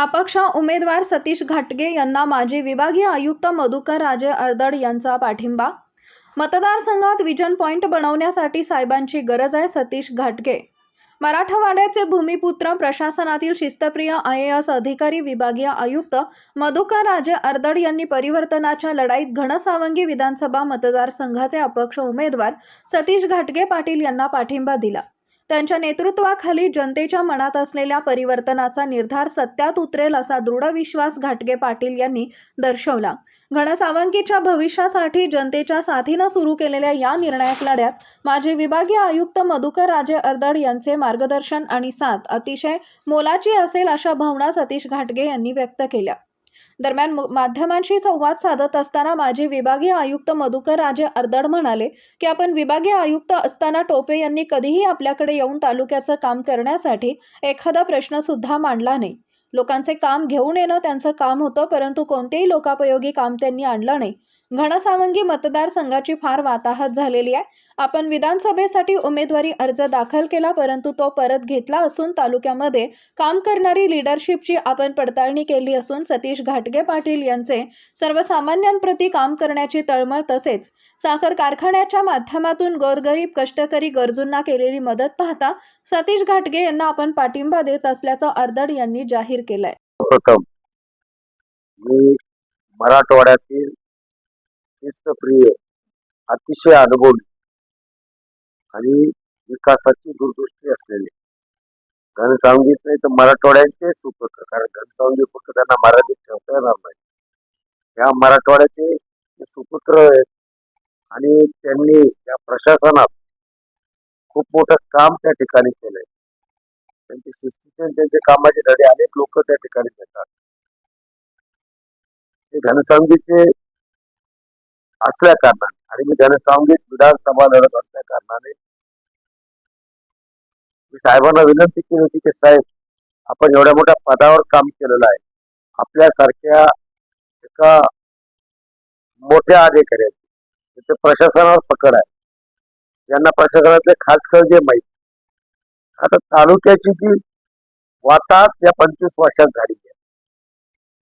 अपक्ष उमेदवार सतीश घाटगे यांना माजी विभागीय आयुक्त मधुकर राजे अर्दड यांचा पाठिंबा. मतदारसंघात विजन पॉईंट बनवण्यासाठी साहेबांची गरज आहे सतीश घाटगे. मराठवाड्याचे भूमिपुत्र प्रशासनातील शिस्तप्रिय आय ए एस अधिकारी विभागीय आयुक्त मधुकर राजे अर्दड यांनी परिवर्तनाच्या लढाईत घनसावंगी विधानसभा मतदारसंघाचे अपक्ष उमेदवार सतीश घाटगे पाटील यांना पाठिंबा दिला. त्यांच्या नेतृत्वाखाली जनतेच्या मनात असलेल्या परिवर्तनाचा निर्धार सत्यात उतरेल असा दृढ विश्वास घाटगे पाटील यांनी दर्शवला. घनसावंगीच्या भविष्यासाठी जनतेच्या साथीनं सुरू केलेल्या या निर्णायक लढ्यात माजी विभागीय आयुक्त मधुकर राजे अर्दड यांचे मार्गदर्शन आणि साथ अतिशय मोलाची असेल अशा भावना सतीश घाटगे यांनी व्यक्त केल्या. दरम्यान माध्यमांशी संवाद साधत असताना माजी विभागीय आयुक्त मधुकर राजे अर्दड म्हणाले की आपण विभागीय आयुक्त असताना टोपे यांनी कधीही आपल्याकडे येऊन तालुक्याचं काम करण्यासाठी एखादा प्रश्न सुद्धा मांडला नाही. लोकांचे काम घेऊन येणं त्यांचं काम होतं परंतु कोणतेही लोकापयोगी काम त्यांनी आणलं नाही. घनसावंगी मतदारसंघाची फार वाताहत झालेली आहे. आपण विधानसभेसाठी उमेदवारी अर्ज दाखल केला परंतु तो परत घेतला असून तालुक्यामध्ये काम करणारी लिडरशिपची आपण पडताळणी केली असून सतीश घाटगे पाटील यांचे सर्वसामान्यांप्रती काम करण्याची तळमळ तसेच साखर कारखान्याच्या माध्यमातून गोरगरीब कष्टकरी गरजूंना केलेली मदत पाहता सतीश घाटगे यांना आपण पाठिंबा देत असल्याचं अर्दड यांनी जाहीर केलंय. मराठवाड्यातील शिस्तप्रिय अतिशय अनुभवी आणि विकासाची दूरदृष्टी असलेले. घनसावंगीच नाही तर मराठवाड्याचे सुपुत्र कारण घनसावंगी फक्त त्यांना मराठीत ठेवता येणार नाही. या मराठवाड्याचे सुपुत्र आहेत आणि त्यांनी या प्रशासनात खूप मोठं काम त्या ठिकाणी केलंय. त्यांची शिस्तीचे त्यांचे कामाचे धडे अनेक लोक त्या ठिकाणी देतात. ते घनसावंगीचे असल्या कारणाने. आणि मी घनसावंगीत विधानसभा लढत असल्या कारणाने. मी साहेबांना विनंती केली होती की साहेब आपण एवढ्या मोठ्या पदावर काम केलेलं आहे. आपल्यासारख्या एका मोठ्या अधिकाऱ्याची त्याचे प्रशासनावर पकड आहे. ज्यांना प्रशासनातले खास जे माहीत आता तालुक्याची जी वाताहत या पंचवीस वर्षात झाली आहे.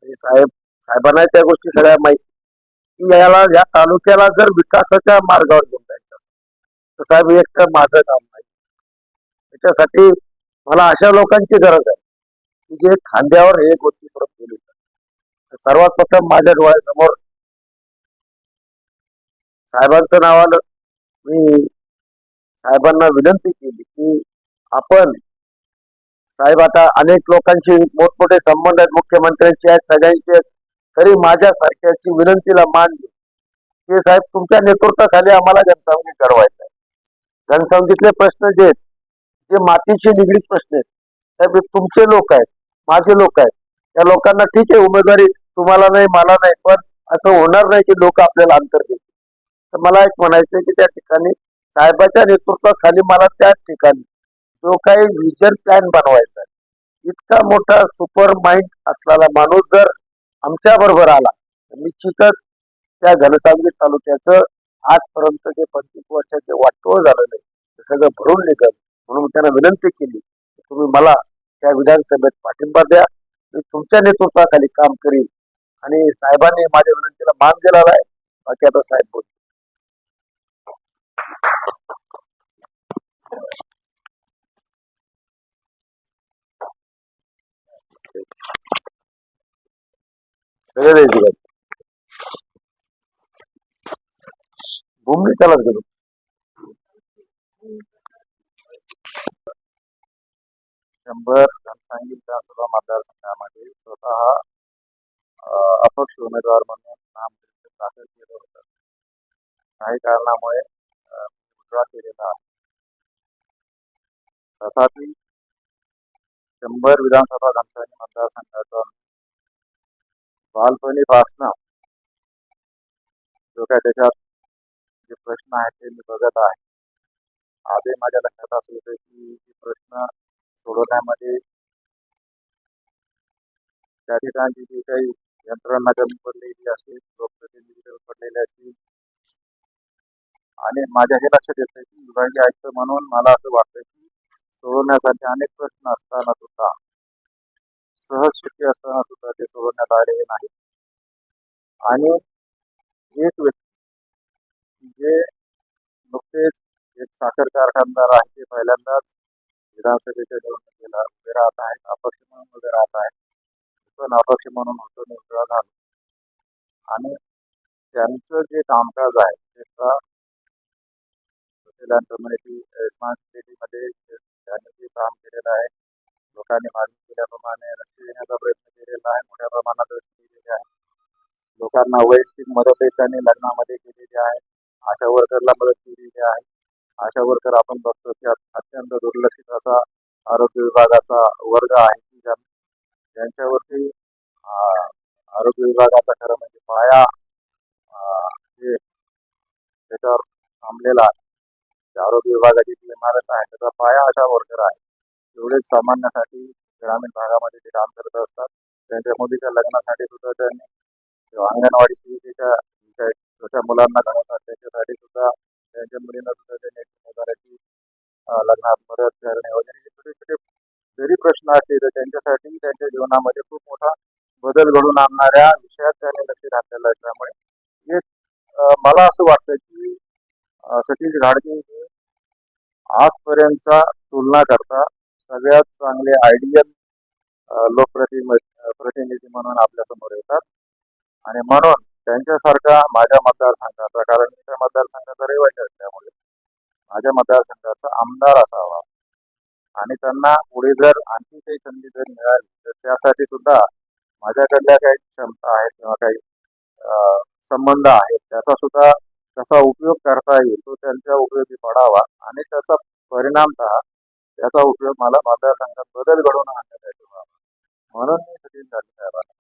म्हणजे साहेब साहेबांना त्या गोष्टी सगळ्या माहीत याला या तालुक्याला जर विकासाच्या मार्गावर घेऊन जायचं तर साहेब एक तर माझं काम नाही. त्याच्यासाठी मला अशा लोकांची गरज आहे की जे खांद्यावर हे गोष्टी परत गेली सर्वात प्रथम माझ्या डोळ्यासमोर साहेबांचं नाव आलं. मी साहेबांना विनंती केली की आपण साहेब आता अनेक लोकांशी मोठमोठे संबंध आहेत मुख्यमंत्र्यांचे आहेत सगळ्यांचे आहेत. तरी माझ्यासारख्याची विनंतीला मान देऊ ते साहेब तुमच्या नेतृत्वाखाली आम्हाला घनसावंगी करवायचं आहे. घनसावंगीतले प्रश्न जे आहेत जे मातीशी निगडीत प्रश्न आहेत साहेब तुमचे लोक आहेत माझे लोक आहेत. त्या लोकांना ठीक आहे उमेदवारी तुम्हाला नाही मला नाही पण असं होणार नाही की लोक आपल्याला अंतर देतील. तर मला एक म्हणायचं की त्या ठिकाणी साहेबाच्या नेतृत्वाखाली मला त्या ठिकाणी जो काही विजन प्लॅन बनवायचा आहे इतका मोठा सुपर माइंड असलेला माणूस जर आमच्या बरोबर आला. तर निश्चितच त्या घनसावंगी तालुक्याचं आजपर्यंत जे पंचवीस वर्षाचे वाटोळ झालेलं आहे ते सगळं भरून निघत म्हणून त्यांना विनंती केली की तुम्ही मला त्या विधानसभेत पाठिंबा द्या. मी तुमच्या नेतृत्वाखाली काम करीन. आणि साहेबांनी माझ्या विनंतीला मान दिलेला आहे. बाकी आता साहेब बोल सगळे द्यायचे का? भूमी त्यालाच गेलो शंभर घनसांगी विधानसभा मतदारसंघामध्ये स्वतः अं, अपक्ष उमेदवार म्हणून नाम दाखल केलं होतं. काही कारणामुळे गुजरात केलेला आहे. तथापि शंभर विधानसभा घनसांगी मतदारसंघाचा बालपणीपासनं जो काय त्याच्यात जे प्रश्न आहेत ते मी बघत आहे. आधी माझ्या लक्षात असं होतं की प्रश्न सोडवण्यामध्ये त्या ठिकाणची जी काही यंत्रणा कमी पडलेली असेल लोकप्रतिनिधी कमी असतील. आणि माझ्या हे लक्षात येतं की विभागीय आयुक्त म्हणून मला असं वाटतं की सोडवण्यासाठी अनेक प्रश्न असताना सुद्धा सहज शक्य असताना सुद्धा ते सोडवण्यात आलेले नाही आणि एक व्यक्ती जे नुकतेच एक साखर कारखानदार आहे ते पहिल्यांदाच विधानसभेच्या निवडणुकीला उभे राहत आहेत अपक्ष म्हणून उभे राहत आहेत. पण अपक्ष म्हणून होतो निवडून झालो आणि त्यांचं जे कामकाज आहे त्याचा सोशल कम्युनिटी रिस्पॉन्सिबिलिटीमध्ये त्यांनी जे काम केलेलं आहे लोकांनी मागणी केल्याप्रमाणे लक्ष देण्याचा प्रयत्न केलेला आहे. मोठ्या प्रमाणात लक्ष दिलेले आहे लोकांना वैयक्तिक मदतही त्यांनी लग्नामध्ये केलेली आहे. आशा वर्करला मदत केलेली आहे. आशा वर्कर आपण बघतो की अत्यंत दुर्लक्षित असा आरोग्य विभागाचा वर्ग आहे की ज्यांच्यावरती आरोग्य विभागाचा खरं म्हणजे पाया हे त्याच्यावर थांबलेला आहे. त्या आरोग्य विभागाची जी इमारत आहे त्याचा पाया अशा वर्कर आहे एवढेच सामान्यासाठी ग्रामीण भागामध्ये ते काम करत असतात त्यांच्या मुलीच्या लग्नासाठी सुद्धा त्यांनी अंगणवाडी सेविकेच्या छोट्या मुलांना घडवतात त्याच्यासाठी सुद्धा त्यांच्या मुलींना सुद्धा त्यांनी मोबाईलची लग्नात मदत करणे वगैरे हे छोटे छोटे जरी प्रश्न असले तर त्यांच्यासाठी त्यांच्या जीवनामध्ये खूप मोठा बदल घडून आणणाऱ्या विषयात त्यांनी लक्ष घातलेलं आहे त्यामुळे एक मला असं वाटतं की सतीश घाडगे हे आजपर्यंतचा तुलना करता सगळ्यात चांगले आयडियल लोकप्रतिनिधी प्रतिनिधी म्हणून आपल्यासमोर येतात. आणि म्हणून त्यांच्यासारखा माझ्या मतदारसंघाचा कारण मी त्या मतदारसंघाचा रहिवासी असल्यामुळे माझ्या मतदारसंघाचा आमदार असावा. आणि त्यांना पुढे जर आणखी काही संधी जर मिळाली तर त्यासाठी सुद्धा माझ्याकडल्या काही क्षमता आहेत किंवा काही संबंध आहेत त्याचा सुद्धा कसा उपयोग करता येईल तो त्यांच्या उपयोगी पडावा. आणि त्याचा परिणामतः त्याचा उपयोग मला मतदारसंघात बदल घडवून आणण्यासाठी व्हावा. म्हणून मी सचिन गांधी साहेबांना